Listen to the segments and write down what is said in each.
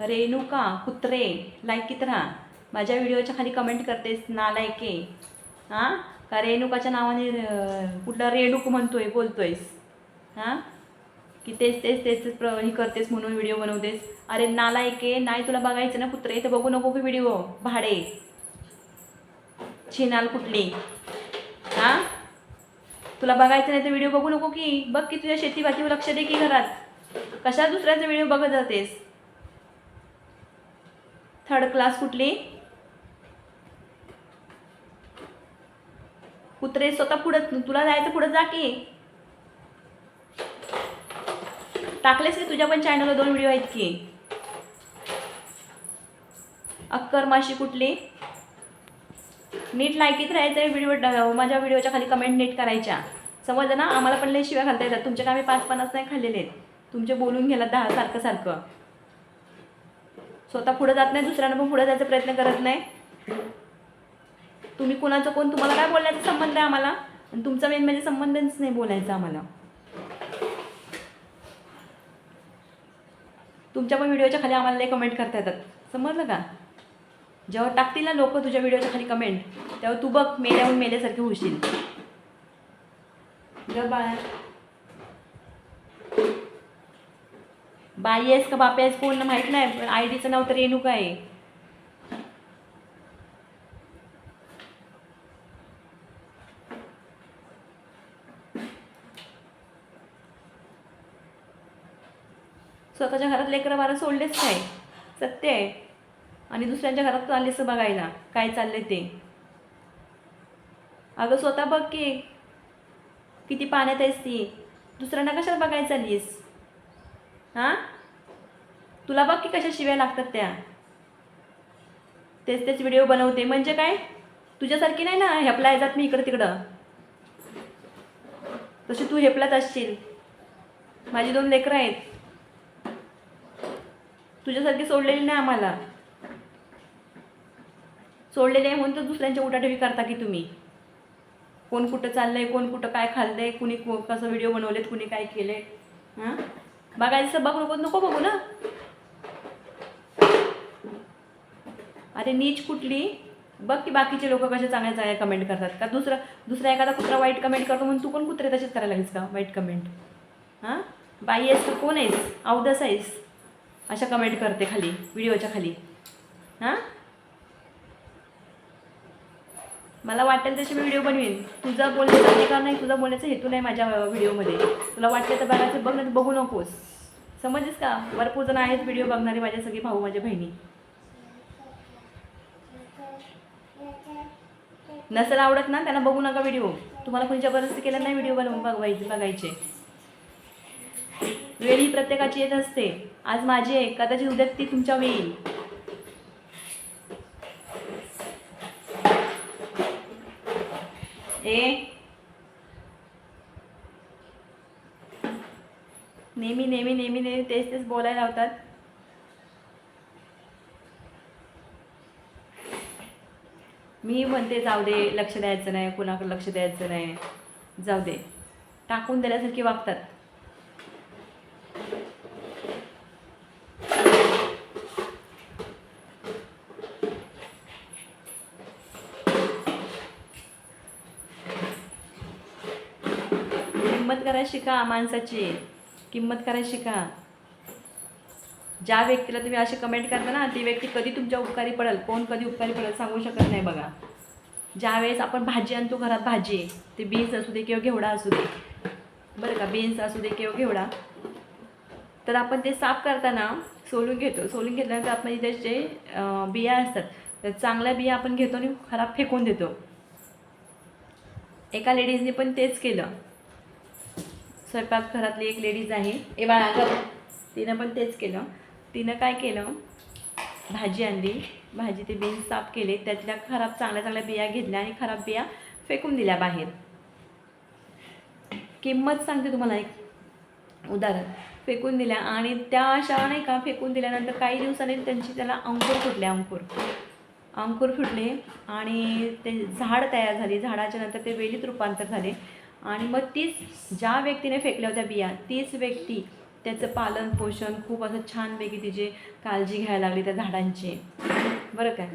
रेणुका कुत्रे लाईक किती राहा? माझ्या व्हिडिओच्या खाली कमेंट करतेस नालायके हां? का रेणुकाच्या नावाने कुठला रेणूक म्हणतोय बोलतोयस? हां? की तेच तेच तेच प्र हे करतेस म्हणून व्हिडिओ बनवतेस. अरे नालायके नाही तुला बघायचं ना कुत्रे तर बघू नको की व्हिडिओ भाडे. छिनाल कुठली? हां? तुला बघायचं नाही तर व्हिडिओ बघू नको की. बघ की तुझ्या शेतीभातीवर लक्ष दे की घरात. कशा दुसऱ्याचा व्हिडिओ बघत जातेस? थर्ड क्लास कुठली? कुत्रे स्वतः पुढं तुला जायचं पुढं जा की. टाकलेस की तुझ्या पण चॅनलवर दोन व्हिडिओ आहेत की. अक्कर माशी कुठली? नीट लायकीत राहायचं व्हिडिओ हो, माझ्या व्हिडिओच्या खाली कमेंट नीट करायच्या. समजलं ना? आम्हाला पण लई शिव्या घालता येतात. तुमच्या आम्ही पाच पन्नास नाही खाल्लेले आहेत. तुमचे बोलून घ्यायला दहा सारखं सारखं. स्वतः पुढे जात नाही दुसऱ्यांना पण पुढे जायचा प्रयत्न करत नाही. तुम्ही कोणाचं कोण तुम्हाला काय बोलण्याचा संबंध आहे आम्हाला? आणि तुमचा मेन म्हणजे संबंधच नाही बोलायचा आम्हाला. तुमच्या पण व्हिडिओच्या खाली आम्हाला लई कमेंट करता येतात. समजलं का? जेव्हा टाकतील ना लोक तुझ्या व्हिडिओच्या खाली कमेंट तेव्हा तू बघ मेल्याहून मेल्यासारखी होशील. जर बाळा. बाई आहेस का बापे आहेस कोण माहीत नाही पण आय डीचं नाव तर रेणुका आहे. स्वतःच्या घरात लेकरं बारा सोडलेच काय सत्य आहे. आणि दुसऱ्यांच्या घरात चाललेस बघायला काय चाललंय ते. अगं स्वतः बघ की किती पाण्यात आहेस ती. दुसऱ्यांना कशाला बघायला चाललीस? हां? तुला बघ की कशा शिव्या लागतात त्या. तेच तेच व्हिडिओ बनवते. म्हणजे काय? तुझ्यासारखी नाही ना? हेपला जात मी इकडं तिकडं. तशी तू हेपलाच असशील. माझी दोन लेकरं आहेत. तुझ्यासारखी सोडलेली नाही आम्हाला. सोडलेली आहे म्हणून तर दुसऱ्यांच्या उठाठेवी करता की तुम्ही. कोण कुठं चाललंय कोण कुठं काय खाल्लंय कुणी कसं व्हिडिओ बनवलेत कुणी काय केले हां? बघायचं बघ नको नको बघू ना. अरे नीच कुठली? बघ की बाकीचे लोक कसे चांगले चांगले कमेंट करतात. का दुसरा दुसरा एखादा कुत्रा वाईट कमेंट करतो म्हणून तू पण कुत्रे तसेच करायला लागेस का? वाईट कमेंट हां? बाई आहेस का? कोण आहेस? अवदस आहेस? अशा कमेंट करते खाली व्हिडिओच्या खाली. हां? मला वाटेल तशी मी व्हिडिओ बनवीन. तुझा बोलण्याचा अधिकार नाही तुझा बोलण्याचा हेतू नाही माझ्या व्हिडिओमध्ये. तुला वाटलं तर बघायचं बघ नाही बघू नकोस. समजेस का? भरपूर जण आहेत व्हिडिओ बघणारे माझे सगळे भाऊ माझ्या बहिणी. नसेल आवडत ना त्यांना बघू नका व्हिडिओ तुम्हाला कोणी जबरदस्ती केलं नाही व्हिडिओ बनवून बघवायचे बघायचे. वेळ ही प्रत्येकाची येत असते. आज माझी आहे कदाचित उद्या ती तुमच्या येईल ए? नेहमी नेहमी नेहमी नेहमी तेच तेच बोलायला लावतात. मी म्हणते जाऊ दे लक्ष द्यायचं नाही कुणाकडे लक्ष द्यायचं नाही. जाऊ दे. टाकून दिल्यासारखी वागतात. किंमत करायला शिका माणसाची. किंमत करायला शिका. ज्या व्यक्तीला तुम्ही अशी कमेंट करता ना ती व्यक्ती कधी तुमच्या उपकारी पडेल कोण कधी उपकारी पडेल सांगू शकत नाही बघा. ज्यावेळेस आपण भाजी आणतो घरात भाजी ते बीन्स असू दे किंवा घेवडा असू दे. बरं का बीन्स असू दे किंवा घेवडा. तर आपण ते साफ करताना सोलून घेतो. सोलून घेतल्यानंतर आपण इथे जे बिया असतात तर चांगल्या बिया आपण घेतो आणि खराब फेकून देतो. एका लेडीजने पण तेच केलं. स्वयंपाक घरातली एक लेडीज आहे ए बाळा तिनं पण तेच केलं. तिनं काय केलं? भाजी आणली. भाजी ते बीन्स साफ केले. त्यातल्या खराब चांगल्या चांगल्या बिया घेतल्या आणि खराब बिया फेकून दिल्या बाहेर. किंमत सांगते तुम्हाला एक उदाहरण. फेकून दिल्या आणि त्या अशा नाही का फेकून दिल्यानंतर काही दिवसांनी त्यांची त्याला अंकुर फुटले अंकुर. अंकुर फुटले आणि ते झाड तयार झाली. झाडाच्या नंतर ते वेलीत रूपांतर झाले. आणि मग तीच ज्या व्यक्तीने फेकल्या होत्या बिया तीच व्यक्ती त्याचं पालन पोषण खूप असं छानपैकी तिची काळजी घ्यायला लागली त्या झाडांची. बरं काय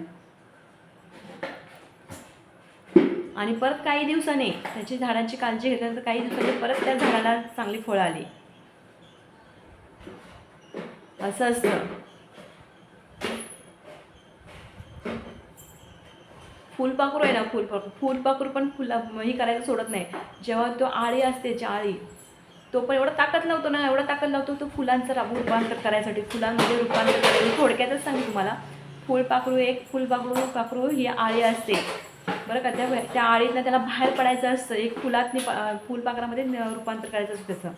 आणि परत काही दिवसाने त्याची झाडांची काळजी घेतल्यानंतर काही दिवसांनी परत त्या झाडाला चांगली फळं आली. असं असतं. फुलपाखरू आहे ना फुलपाखरू फुलपाखरू पण फुला ही करायचं सोडत नाही. जेव्हा तो आळी असते आळी तो पण एवढं ताकद लावतो ना एवढं ताकद लावतो तो फुलांचं रूपांतर करायसाठी फुलांमध्ये रूपांतर करायचं थोडक्यातच सांगू तुम्हाला फुलपाखरू एक फुलपाखरू पाखरू ही आळी असते. बरं का? त्या त्या आळीतनं त्याला बाहेर पडायचं असतं. एक फुलातनी पा- फुलपाखरामध्ये न- रूपांतर करायचं असतं त्याचं.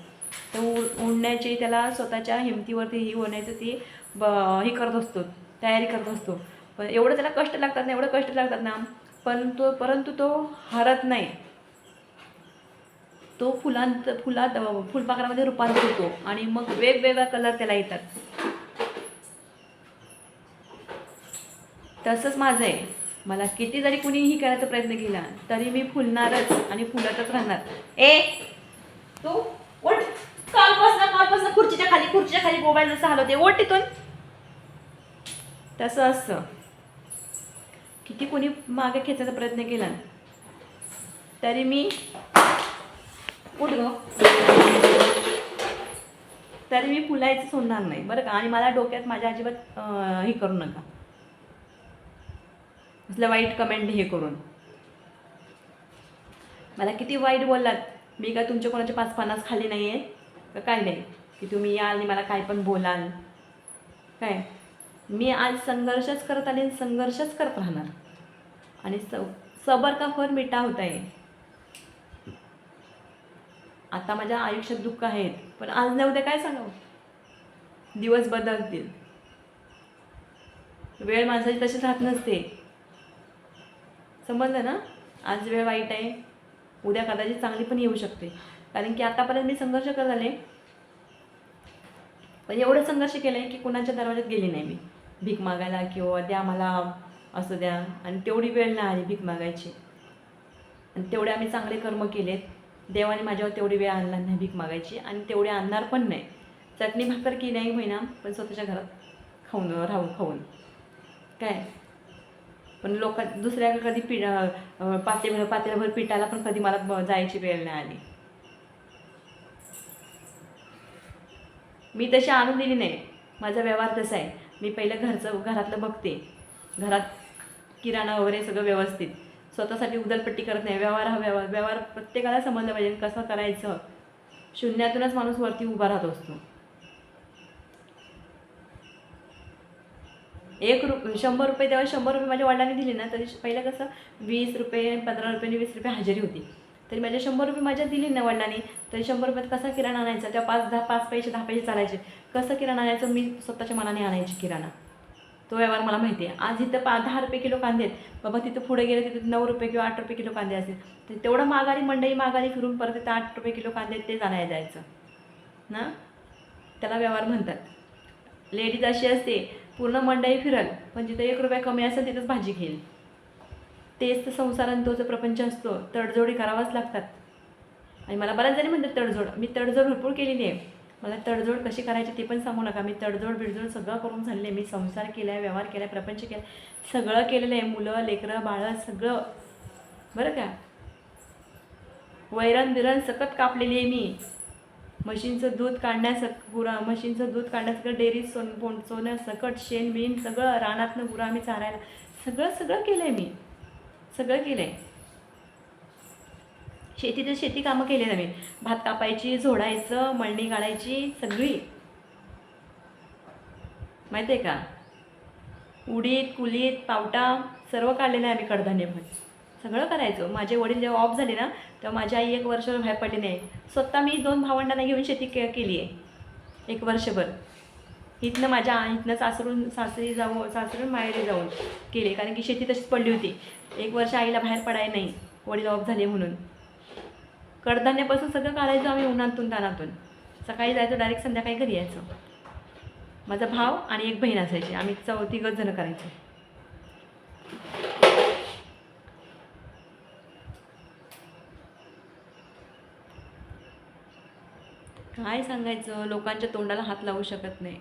तर उ उडण्याची त्याला स्वतःच्या हिमतीवरती ही होण्याचं ती ब ही करत असतो तयारी करत असतो. पण एवढं त्याला कष्ट लागतात ना एवढं कष्ट लागतात ना पण तो परंतु तो हरत नाही. तो फुलांत फुलात फुलपाखरामध्ये रूपांतर होतो आणि मग वेगवेगळा कलर त्याला येतात. तसंच माझं आहे. मला किती जरी कुणीही करायचा प्रयत्न केला तरी मी फुलणारच आणि फुलतच राहणार. ए तू उठ. कालपासून कालपासून खुर्चीच्या खाली खुर्चीच्या खाली मोबाईल जसं हलवते. ओट तिथून तसं असतं. किती कोणी मागे खेचायचा प्रयत्न केला तरी मी उठ ग? तरी मी फुलायचं सोडणार नाही बरं का? आणि मला डोक्यात माझ्या अजिबात हे करू नका. असलं वाईट कमेंट हे करून. मला किती वाईट बोललात. मी काय तुमच्या कोणाचे पाच पन्नास खाली नाही आहे काय नाही? की तुम्ही याल आणि मला काय पण बोलाल. काय? मी आज संघर्षच करत आले संघर्षच करत राहणार. आणि स सबर का फर मिठा होता आहे आता माझ्या आयुष्यात दुःख आहेत पण आज नाही उद्या काय सांगावं? दिवस बदलतील. वेळ माणसाची तशीच राहत नसते. समजलं ना? आज वेळ वाईट आहे उद्या कदाचित चांगली पण येऊ शकते. कारण की आतापर्यंत मी संघर्ष करत आले पण एवढं संघर्ष केलं आहे की कुणाच्या दरवाज्यात गेली नाही मी. भीक मागायला किंवा द्या मला असं द्या. आणि तेवढी वेळ नाही आली भीक मागायची. आणि तेवढे आम्ही चांगले कर्म केलेत. देवाने माझ्यावर तेवढी वेळ आणला नाही भीक मागायची आणि तेवढी आणणार पण नाही. चटणी भाकर की नाही होईना पण स्वतःच्या घरात खाऊन राहून खाऊन. काय? पण लोक दुसऱ्याकडे कधी पी पातेभर पाते पातेल्याभर पिठाला पण कधी मला ब- जायची वेळ नाही आली. मी तशी आणून दिली नाही. माझा व्यवहार तसा आहे. मी पहिलं घरचं घरातलं बघते. घरात किराणा वगैरे सगळं व्यवस्थित. स्वतःसाठी उदलपट्टी करत नाही. व्यवहार हा व्यवहार. व्यवहार प्रत्येकाला समजलं पाहिजे कसं करायचं. शून्यातूनच माणूस वरती उभा राहत असतो. एक रुप शंभर रुपये तेव्हा शंभर रुपये माझ्या वडिलांनी दिले ना तरी पहिलं कसं वीस रुपये पंधरा रुपये वीस रुपये हजेरी होती. तरी माझ्या शंभर रुपये माझ्या दिले ना वडिलांनी तरी शंभर रुपयात कसा किराणा आणायचा? तेव्हा पाच दहा पाच पैसे दहा पैसे चालायचे. कसं किराणा आणायचं? मी स्वतःच्या मनाने आणायची किराणा. तो व्यवहार मला माहिती आहे. आज इथं पा दहा रुपये किलो कांदे आहेत. बाबा तिथं पुढे गेले तिथं नऊ रुपये किंवा आठ रुपये किलो कांदे असतील. तर तेवढं माघारी मंडई माघारी फिरून परत तिथं आठ रुपये किलो कांदे आहेत, ते आणायला जायचं. ना? त्याला व्यवहार म्हणतात. लेडीज अशी असते पूर्ण मंडई फिरल पण जिथं एक रुपया कमी असेल तिथंच भाजी घेईल. तेच तर संसार आणि जो प्रपंच असतो. तडजोडी करावाच लागतात. आणि मला बऱ्याच जणी म्हणतात तडजोड. मी तडजोड भरपूर केलेली आहे. मला तडजोड कशी करायची ते पण सांगू नका. मी तडजोड बिडजोड सगळं करून झाले मी संसार केला आहे व्यवहार केला आहे प्रपंच केला आहे सगळं केलेलं आहे मुलं लेकरं बाळं सगळं. बरं का? वैरण बिरण सकत कापलेली आहे मी. म्हशींचं दूध काढण्यास गुरा म्हशींचं दूध काढण्यास डेअरी सोन सोनं सकट शेण बिण सगळं रानातनं गुरं आम्ही चारायला. सगळं सगळं केलं आहे मी. सगळं केलं आहे शेतीचं शेती कामं केली नव्हे भात कापायची झोडायचं मळणी काढायची सगळी. माहिती आहे का? उडीद कुलीत पावटा सर्व काढलेलं आहे आम्ही कडधान्य पण. सगळं करायचो. माझे वडील जेव्हा ऑफ झाले ना तेव्हा माझी आई एक वर्षभर बाहेर पडली नाही. स्वतः मी दोन भावंडांना घेऊन शेती के केली आहे. एक वर्षभर. इथनं माझ्या इथनं सासरून सासरी जाऊन सासरून माहेरी जाऊन केले कारण की शेती तशीच पडली होती. एक वर्ष आईला बाहेर पडाय नाही. वडील ऑफ झाले म्हणून. कडधान्यापासून सगळं काढायचं आम्ही उन्हातून तानातून. सकाळी जायचं डायरेक्ट संध्याकाळी घरी यायचं. माझा भाव आणि एक बहीण असायची. आम्ही चौथी जणं करायचो. काय सांगायचं? लोकांच्या तोंडाला हात लावू शकत नाही.